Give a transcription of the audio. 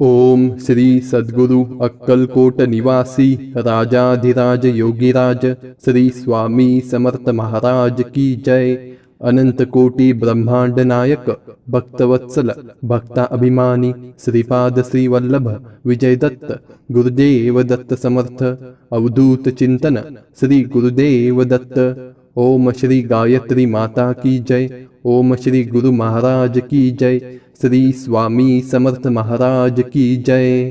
ओम श्री सद्गुरु अक्कलकोट निवासी राजाधिराज योगीराज श्री स्वामी समर्थ महाराज की जय। अनंत कोटी ब्रह्मांड नायक भक्तवत्सल भक्ता अभिमानी श्रीपाद श्री वल्लभ विजय दत्त गुरुदेव दत्त समर्थ अवधूत चिंतन श्री गुरुदेव दत्त। ओम श्री गायत्री माता की जय। ओम श्री गुरु महाराज की जय। श्री स्वामी समर्थ महाराज की जय।